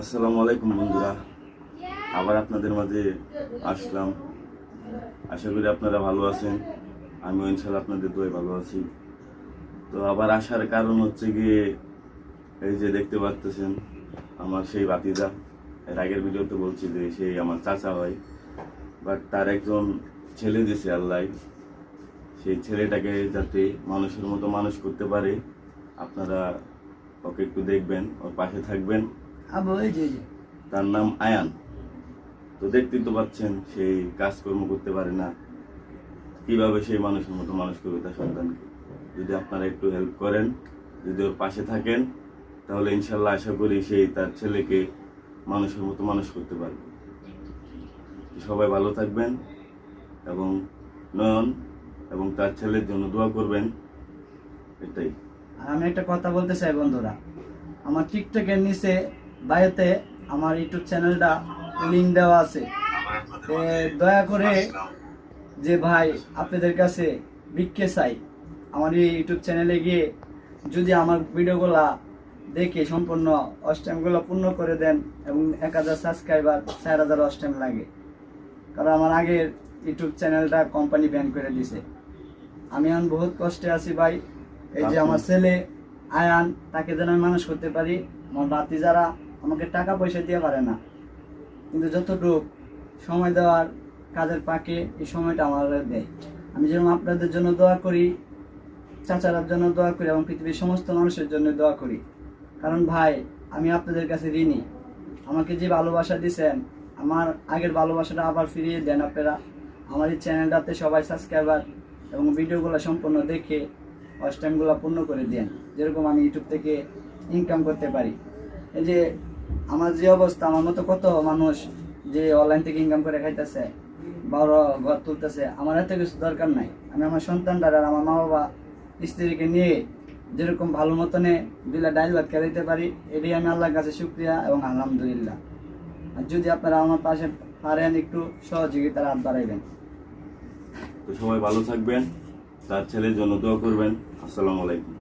আসসালামু আলাইকুম বন্ধুরা। আবার আপনাদের মাঝে আসলাম। আশা করি আপনারা ভালো আছেন। আমি ইনশাল্লাহ আপনাদের দোয়ায় ভালো আছি। তো আবার আসার কারণ হচ্ছে গিয়ে এই যে দেখতে পাচ্তেছেন আমার সেই বাতিদা এর আগের ভিডিওতে বলছি যে সেই আমার চাচা হয় বাট তার একজন ছেলে দিছে আল্লাহ। সেই ছেলেটাকে যাতে মানুষের মতো মানুষ করতে পারে, আপনারা ওকে একটু দেখবেন, ওর পাশে থাকবেন। তার নাম আয়ান। তো দেখতেই তো পাচ্ছেন সেই কাজকর্ম করতে পারে না। কীভাবে সেই মানুষের মতো মানুষ করবে তার সন্তানকে? যদি আপনারা একটু হেল্প করেন যদি ওর পাশে থাকেন তাহলে ইনশাল্লাহ আশা করি সেই তার ছেলেকে মানুষের মতো মানুষ করতে পারবে। সবাই ভালো থাকবেন এবং নয়ন এবং তার ছেলের জন্য দোয়া করবেন। এটাই। আমি একটা কথা বলতে চাই বন্ধুরা। আমার টিকটকের নিচে বায়োতে আমার ইউটিউব চ্যানেলটা লিঙ্ক দেওয়া আছে। দয়া করে যে ভাই আপনাদের কাছে ভিক্ষে চাই আমার এই ইউটিউব চ্যানেলে গিয়ে যদি আমার ভিডিওগুলা দেখে সম্পূর্ণ অস্টাইমগুলো পূর্ণ করে দেন এবং এক হাজার সাবস্ক্রাইবার চার হাজার অস্টাইম লাগে। কারণ আমার আগের ইউটিউব চ্যানেলটা কোম্পানি ব্যান করে দিছে। আমি এখন বহুত কষ্টে আছি ভাই। এই যে আমার ছেলে আয়ান তাকে যেন আমি মানুষ করতে পারি আমার বাতি যারা আমাকে টাকা পয়সা দিয়ে পারে না। কিন্তু যতটুকু সময় দেওয়ার কাজের পাকে এই সময়টা আমার দেয়। আমি যেরকম আপনাদের জন্য দোয়া করি, চাচারার জন্য দোয়া করি এবং পৃথিবীর সমস্ত মানুষের জন্য দোয়া করি। কারণ ভাই, আমি আপনাদের কাছে ঋণী। আমাকে যে ভালোবাসা দিছেন আমার আগের ভালোবাসাটা আবার ফিরিয়ে দেন আপনারা। আমার এই চ্যানেলটাতে সবাই সাবস্ক্রাইবার এবং ভিডিওগুলো সম্পূর্ণ দেখে ওয়াচ টাইমগুলো পূর্ণ করে দেন। যেরকম আমি ইউটিউব থেকে ইনকাম করতে পারি। এই যে আমার যে অবস্থা, আমার মতো কত মানুষ যে অনলাইন থেকে ইনকাম করে খাইতেছে বড় ঘর তুলতেছে, আমার এত কিছু দরকার নাই। আমি আমার সন্তানটার আর আমার মা বাবা স্ত্রীকে নিয়ে যেরকম ভালো মতনে দিলে ডাইল ভাত খেলাইতে পারি, এটাই আমি আল্লাহর কাছে শুক্রিয়া এবং আলহামদুলিল্লাহ। আর যদি আপনারা আমার পাশে পারেন একটু সহযোগিতার হাত বাড়াইবেন। তো সবাই ভালো থাকবেন, তার ছেলের জন্য দোয়া করবেন। আসসালামু আলাইকুম।